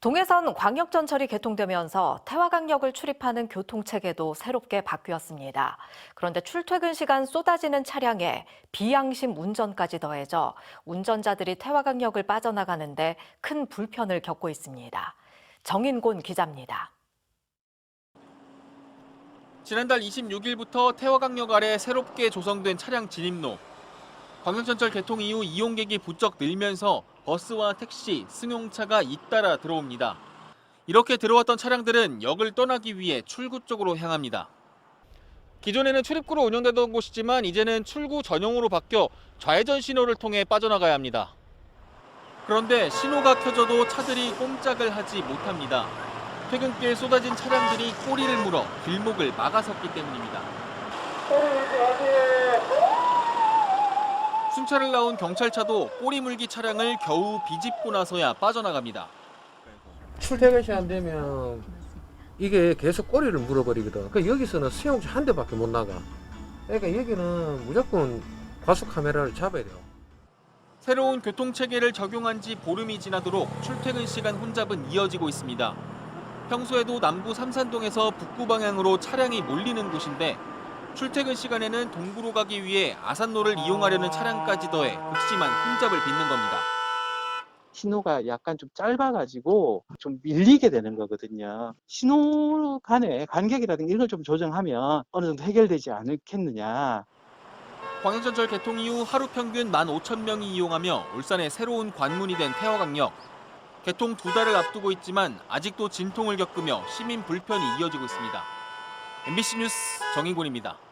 동해선 광역전철이 개통되면서 태화강역을 출입하는 교통체계도 새롭게 바뀌었습니다. 그런데 출퇴근 시간 쏟아지는 차량에 비양심 운전까지 더해져 운전자들이 태화강역을 빠져나가는데 큰 불편을 겪고 있습니다. 정인곤 기자입니다. 지난달 26일부터 태화강역 아래 새롭게 조성된 차량 진입로. 광역전철 개통 이후 이용객이 부쩍 늘면서 버스와 택시, 승용차가 잇따라 들어옵니다. 이렇게 들어왔던 차량들은 역을 떠나기 위해 출구 쪽으로 향합니다. 기존에는 출입구로 운영되던 곳이지만 이제는 출구 전용으로 바뀌어 좌회전 신호를 통해 빠져나가야 합니다. 그런데 신호가 켜져도 차들이 꼼짝을 하지 못합니다. 퇴근길 쏟아진 차량들이 꼬리를 물어 길목을 막아섰기 때문입니다. 순찰을 나온 경찰차도 꼬리 물기 차량을 겨우 비집고 나서야 빠져나갑니다. 출퇴근 시간 되면 이게 계속 꼬리를 물어버리거든. 그 여기서는 수용차 한 대밖에 못 나가. 그러니까 여기는 무조건 과속 카메라를 잡아야 돼요. 새로운 교통 체계를 적용한 지 보름이 지나도록 출퇴근 시간 혼잡은 이어지고 있습니다. 평소에도 남구 삼산동에서 북구 방향으로 차량이 몰리는 곳인데 출퇴근 시간에는 동구로 가기 위해 아산로를 이용하려는 차량까지 더해 극심한 혼잡을 빚는 겁니다. 신호가 약간 좀 짧아가지고 좀 밀리게 되는 거거든요. 신호 간의 간격이라든가 이걸 좀 조정하면 어느 정도 해결되지 않겠느냐. 광역전철 개통 이후 하루 평균 15,000명이 이용하며 울산의 새로운 관문이 된 태화강역. 개통 두 달을 앞두고 있지만 아직도 진통을 겪으며 시민 불편이 이어지고 있습니다. MBC 뉴스 정인곤입니다.